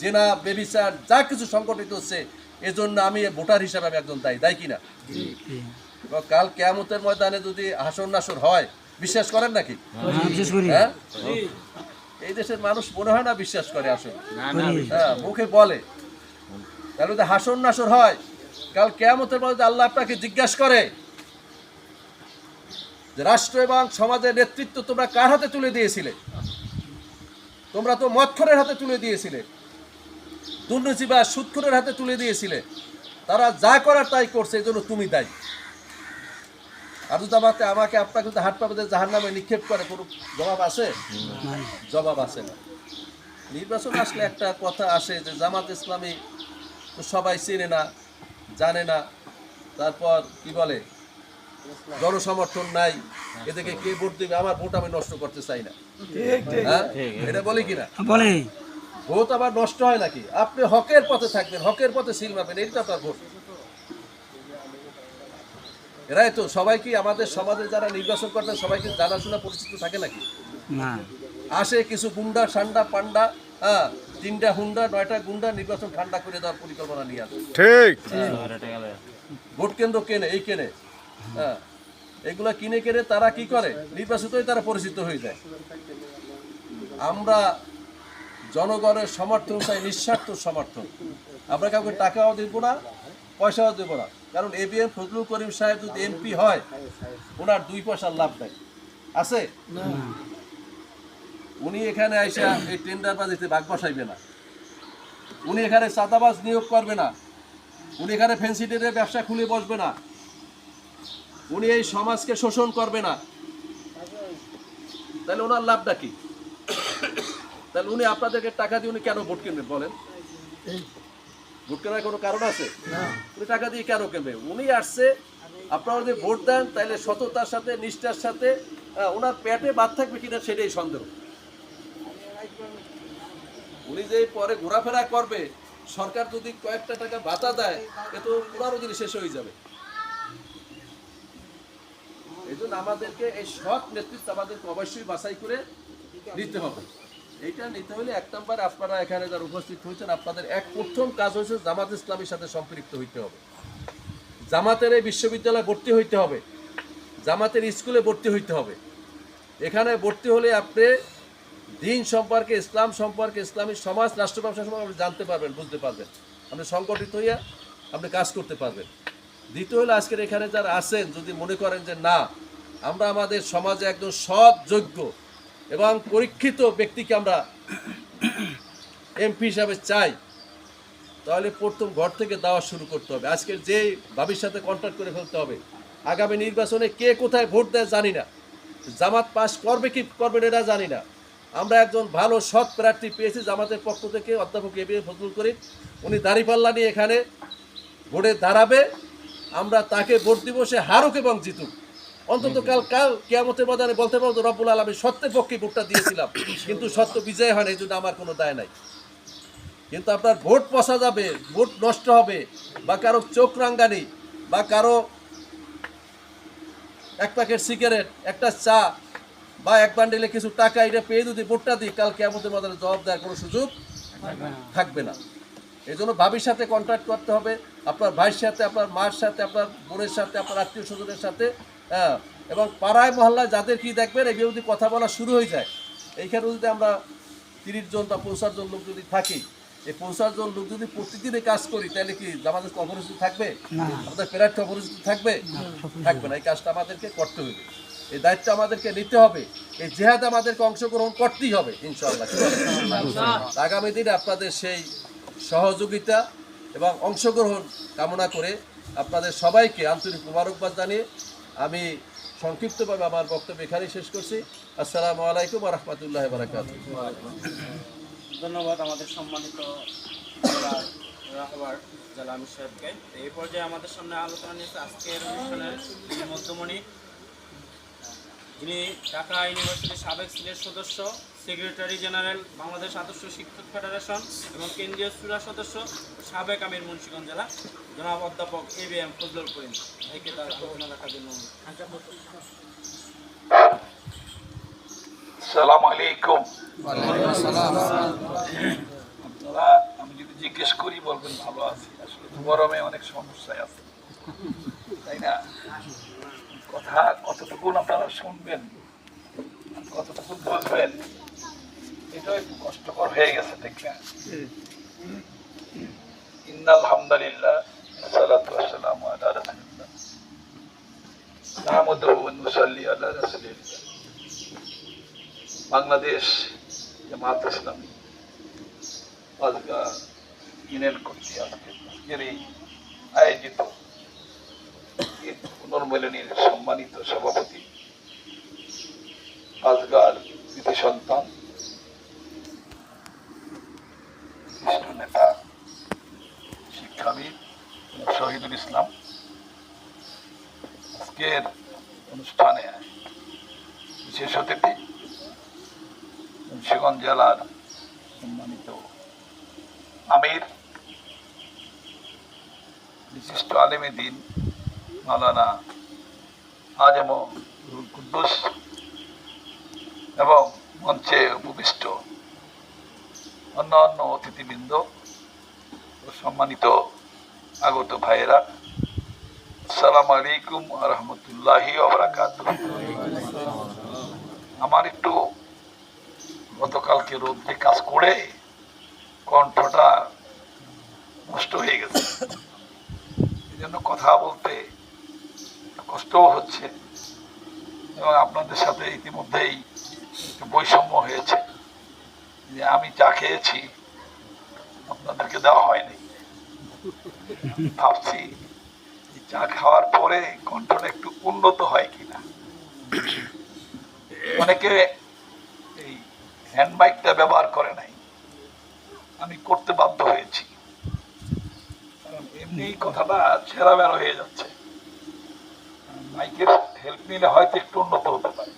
জেনা বেবিচার যা কিছু সংগঠিত হচ্ছে এজন্য আমি ভোটার হিসাবে আমি একজন দায়ী দায়ী কিনা? এবং কাল কেয়ামতের ময়দানে যদি হাসন নাসর হয় বিশ্বাস করেন নাকি? হ্যাঁ এই দেশের মানুষ মনে হয় না বিশ্বাস করে আসলে। হ্যাঁ মুখে বলে। তাহলে যদি হাসন নাসর হয় কাল কেয়ামতের মধ্যে আল্লাহ আপনাকে জিজ্ঞাসা করে যে রাষ্ট্র এবং সমাজের নেতৃত্ব তোমরা কার হাতে তুলে দিয়েছিলে? তোমরা তো মৎখরের হাতে তুলে দিয়েছিলে। দুর্নীতি বা সুৎখরের হাতে তুলে দিয়েছিলে। তারা যা করার তাই করছে এই জন্য তুমি দায়ী। আর যদি আমাকে আমাকে আপনাকে যদি হাট পাবে জাহার নামে নিক্ষেপ করে কোনো জবাব আছে? জবাব আসে না। নির্বাচন আসলে একটা কথা আসে যে জামাত ইসলামী তো সবাই চেনে না জানে না। তারপর কি বলে? জনসমর্থন নাই। এদিকে কে ভোট দিবে? আমার ভোট আমি নষ্ট করতে চাই না। হ্যাঁ? এটা বলি কিনা? বলে। ভোট আবার নষ্ট হয় নাকি? আপনি হকের পথে থাকবেন হকের পথে সিল মারবেন এইটা আপনার ভোট। এরাই তো সবাই কি আমাদের সমাজে যারা নির্বাচন করতেন সবাইকে জানাশোনা পরিচিত থাকে নাকি? না। আসে কিছু গুন্ডা সান্ডা পান্ডা হ্যাঁ তিনটা হুন্ডা নয়টা গুন্ডা নির্বাচন ঠান্ডা করে দেওয়ার পরিকল্পনা নিয়ে আসে। ঠিক। ভোট কেন্দ্র কেনে এই কেনে? হ্যাঁ এগুলা কিনে কেনে তারা কি করে? নির্বাচিত হয়ে তারা পরিচিত হয়ে যায়। আমরা জনগণের সমর্থন চাই নিঃস্বার্থ সমর্থন। আমরা কাউকে টাকাও দেবো না পয়সাও দেবো না। কারণ A B M Fazlul Karim Saheb যদি এমপি হয় ওনার দুই পয়সার লাভ নাই। আছে? উনি এখানে আইসা এই টেন্ডার বাজিতে ভাগ বসাইবে না। উনি এখানে চাঁদাবাজ নিয়োগ করবে না। উনি এখানে ফেন্সি ট্রেডের ব্যবসা খুলে বসবে না। উনি এই সমাজকে শোষণ করবে না। তাহলে ওনার লাভটা কি? তাহলে উনি আপনাদেরকে টাকা দিয়ে উনি কেন ভোট কিনবেন বলেন? ভোট কেনার কোনো কারণ আছে? উনি টাকা দিয়ে কেন কিনবে উনি আসছে আপনারা যদি ভোট দেন তাহলে সততার সাথে নিষ্ঠার সাথে ওনার পেটে বাদ থাকবে কিনা সেটাই সন্দেহ। উনি যে পরে ঘোরাফেরা করবে সরকার যদি কয়েকটা টাকা ভাতা দেয় এ তো পনেরো দিনে শেষ হয়ে যাবে। এই জন্য আমাদেরকে এই সৎ নেতৃত্ব আমাদেরকে অবশ্যই বাছাই করে নিতে হবে। এইটা নিতে হলে এক নম্বর আপনারা এখানে যারা উপস্থিত হয়েছেন, আপনাদের এক প্রথম কাজ হচ্ছে জামাত ইসলামের সাথে সম্পৃক্ত হইতে হবে। জামাতের এই বিশ্ববিদ্যালয়ে ভর্তি হইতে হবে। জামাতের স্কুলে ভর্তি হইতে হবে। এখানে ভর্তি হলে আপনি দিন সম্পর্কে, ইসলাম সম্পর্কে, ইসলামী সমাজ, রাষ্ট্র ব্যবসা সম্পর্কে আপনি জানতে পারবেন, বুঝতে পারবেন। আপনি সংগঠিত হইয়া আপনি কাজ করতে পারবেন। দ্বিতীয় হলো আজকের এখানে যারা আছেন, যদি মনে করেন যে না, আমরা আমাদের সমাজে একজন সৎ যোগ্য এবং পরীক্ষিত ব্যক্তিকে আমরা এমপি হিসাবে চাই, তাহলে প্রথম ঘর থেকে দেওয়া শুরু করতে হবে। আজকের যে ভাবির সাথে কন্ট্যাক্ট করে ফেলতে হবে। আগামী নির্বাচনে কে কোথায় ভোট দেয় জানি না। জামাত পাস করবে কি করবে এটা জানি না। আমরা একজন ভালো, সৎ প্রার্থী পেয়েছি জামাতের পক্ষ থেকে, অধ্যাপক এ বি ফজলুল করিম। উনি দাঁড়িপাল্লা নিয়ে এখানে ভোটে দাঁড়াবে। আমরা তাকে ভোট দিব, সে হারুক এবং জিতুক। অন্তত কাল কাল কেয়ামতের ময়দানে বলতে পারব রব্বুল আলমী সত্যের পক্ষে ভোটটা দিয়েছিলাম। কিন্তু সত্য বিজয় হয় না এই জন্য আমার কোনো দায় নাই। কিন্তু আপনার ভোট পচা যাবে ভোট নষ্ট হবে বা কারও চোখ রাঙ্গানি বা কারও এক প্যাকেট সিগারেট একটা চা বা এক বান্ডিলে কিছু টাকা এটা পেয়ে যদি ভোটটা দিই কাল কেমতের মধ্যে জবাব দেওয়ার কোনো সুযোগ থাকবে না। এই জন্য ভাবির সাথে কন্ট্যাক্ট করতে হবে আপনার ভাইয়ের সাথে আপনার মার সাথে আপনার বোনের সাথে আপনার আত্মীয় স্বজনের সাথে হ্যাঁ এবং পাড়ায় মহল্লায় যাদের কি দেখবেন এই যদি কথা বলা শুরু হয়ে যায় এইখানে যদি আমরা তিরিশ জন বা পঞ্চাশ জন লোক যদি থাকি এই পঞ্চাশ জন লোক যদি প্রতিদিনে কাজ করি তাহলে কি আমাদের অপরিচিত থাকবে? আমাদের প্রার্থী অপরিচিত থাকবে? থাকবে না। এই কাজটা আমাদেরকে করতে হবে। এই দায়িত্ব আমাদেরকে নিতে হবে। এই জেহাদ আমাদেরকে অংশগ্রহণ করতেই হবে বলেন? আগামী দিনে আপনাদের সেই সহযোগিতা এবং অংশগ্রহণ কামনা করে আপনাদের সবাইকে আন্তরিক মুবারকবাদ জানিয়ে আমি সংক্ষিপ্তভাবে আমার বক্তব্য এখানেই শেষ করছি। আসসালামু আলাইকুম রহমতুল্লাহ বারাকাত ধন্যবাদ আমাদের সম্মানিত রাহবার জেলা আমির সাহেবকে। এই পর্যায়ে আমাদের সামনে আলোচনা নিয়েছে আজকের অনুষ্ঠানের মধ্যমণি, যিনি ঢাকা ইউনিভার্সিটির সাবেক সিলেট সদস্য সেক্রেটারি জেনারেল বাংলাদেশ আদর্শ শিক্ষক ফেডারেশন এবং কেন্দ্রীয় চূড়া সদস্য সাবেক আমির মুন্সিগঞ্জ জেলা জনাব অধ্যাপক A B M Fazlul Karim ভাইকে তার আলোচনা রাখার জন্য আলাইকুম। আপনারা আমি যদি জিজ্ঞেস করি বলবেন ভালো আছি। আসলে গরমে অনেক সমস্যায় আছে। তাই না? কথা কতটুকু আপনারা শুনবেন কতটুকু বলবেন কষ্টকর হয়ে গেছে দেখলেন বাংলাদেশ আয়োজিত পুনর্মিলনীর সম্মানিত সভাপতি আজগার কৃতি সন্তান বিশিষ্ট নেতা শিক্ষাবিদ শহীদুল ইসলাম আজকের অনুষ্ঠানে বিশেষ অতিথি মুন্সিগঞ্জ জেলার সম্মানিত আমির, বিশিষ্ট আলেমে দিন মালানা আজম কুদ্দুস এবং মঞ্চে উপবিষ্ট অন্যান্য অতিথিবৃন্দ ও সম্মানিত আগত ভাইয়েরা, আসসালামু আলাইকুম রহমতুল্লাহি আমার একটু গতকালকে রোদ্রে কাজ করে কণ্ঠটা নষ্ট হয়ে গেছে। এই জন্য কথা বলতে কষ্টও হচ্ছে এবং আপনাদের সাথে ইতিমধ্যেই বৈষম্য হয়েছে। যে আমি চা খেয়েছি, আপনাদেরকে দেওয়া হয়নি। ভাবছি চা খাওয়ার পরে কণ্ঠটা একটু উন্নত হয় কিনা। অনেকে এই হ্যান্ড মাইকটা ব্যবহার করে নাই। আমি করতে বাধ্য হয়েছি। এমনি কথাটা ছেঁড়া বেড়া হয়ে যাচ্ছে। মাইকের হেল্প নিলে হয়তো একটু উন্নত হতে পারে।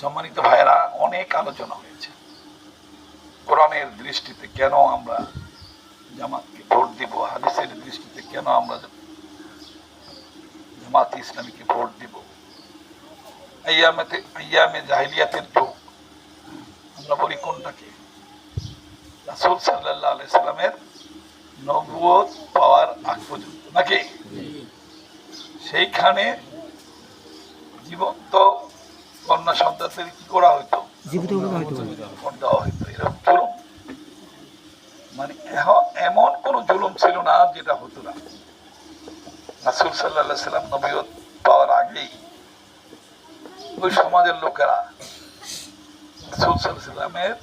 সম্মানিত ভাইয়েরা, অনেক আলোচনা হয়েছে। কোরআনের দৃষ্টিতে কেন আমরা জামাতকে ভোট দিব হাদিসের দৃষ্টিতে কেন আমরা জামাত ইসলামীকে ভোট দিব? আইয়ামে জাহিলিয়াতের যুগ। আমরা বলি কোনটাকে রাসুল সাল্লাহ আলাইসাল্লামের নবুয়ত পাওয়ার আগ পর্যন্ত নাকি? সেইখানে জীবন্ত কন্যা সন্তানদের কি করা জীবিত ভোট দেওয়া হইতো এরকম মানে এহ- এমন কোন জুলুম ছিল না যেটা হতো না। রাসুল সাল্লাহ সাল্লাম নবীয়ত পাওয়ার আগেই ওই সমাজের লোকেরা রাসুল সাল্লাহ সাল্লামের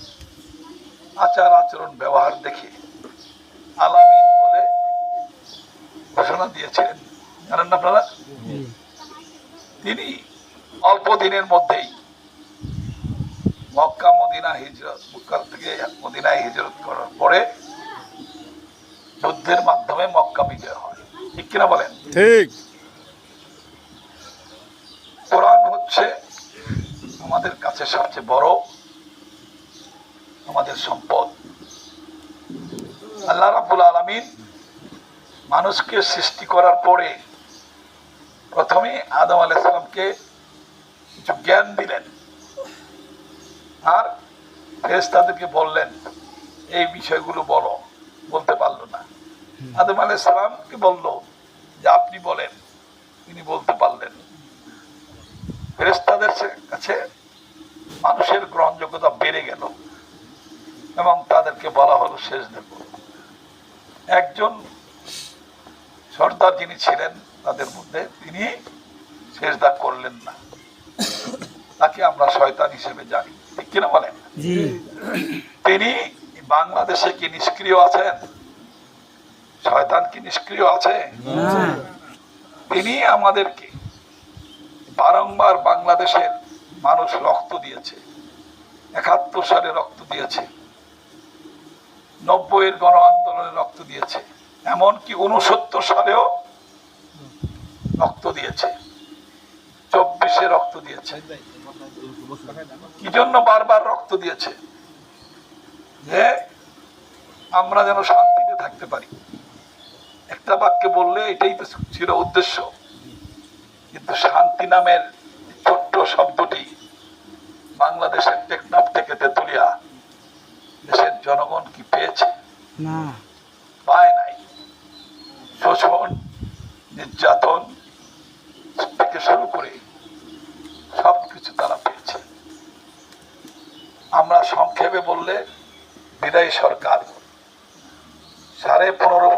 আচার আচরণ ব্যবহার দেখে আলামিন বলে ঘোষণা দিয়েছিলেন। জানেন না আপনারা? তিনি অল্প দিনের মধ্যেই মক্কা মদিনা হিজরত, মক্কা থেকে মদিনায় হিজরত করার পরে যুদ্ধের মাধ্যমে মক্কা বিজয় হয়। ঠিক কিনা বলেন? ঠিক। কোরআন হচ্ছে আমাদের কাছে সবচেয়ে বড় আমাদের সম্পদ। আল্লাহ রাবুল আলমিন মানুষকে সৃষ্টি করার পরে প্রথমে আদম আলাইসালামকে কিছু জ্ঞান দিলেন। আর ফেরেশতাদেরকে বললেন এই বিষয়গুলো বলো। আদম আলাইসালামকে বলল যে আপনি বলেন তিনি বলতে পারলেন। ফেরেস্তাদের কাছে মানুষের গ্রহণযোগ্যতা বেড়ে গেল এবং তাদেরকে বলা হলো শেষ দেব একজন সর্দার যিনি ছিলেন তাদের মধ্যে তিনি শেষদা করলেন না। তাকে আমরা শয়তান হিসেবে জানি। ঠিক কিনা বলেন? তিনি বাংলাদেশে কি নিষ্ক্রিয় আছেন? শয়তান কি নিষ্ক্রিয় আছে। তিনি আমাদেরকে বারংবার বাংলাদেশের মানুষ রক্ত দিয়েছে একাত্তর সালে রক্ত দিয়েছে নব্বইয়ের গণ আন্দোলনে রক্ত দিয়েছে এমনকি উনসত্তর সালেও রক্ত দিয়েছে চব্বিশে রক্ত দিয়েছে। কি জন্য বারবার রক্ত দিয়েছে? যে আমরা যেন শান্তিতে থাকতে পারি। একটা বাক্যে বললে এটাই তো ছিল উদ্দেশ্য। কিন্তু শান্তি নামের ছোট্ট শব্দটি বাংলাদেশের টেকনাফ থেকে তেতুলিয়া দেশের জনগণ কি পেয়েছে? পায় নাই। শোষণ নির্যাতন থেকে শুরু করে সব কিছু তারা পেয়েছে। আমরা সংক্ষেপে বললে বিদায়ী সরকার। সাড়ে পনেরো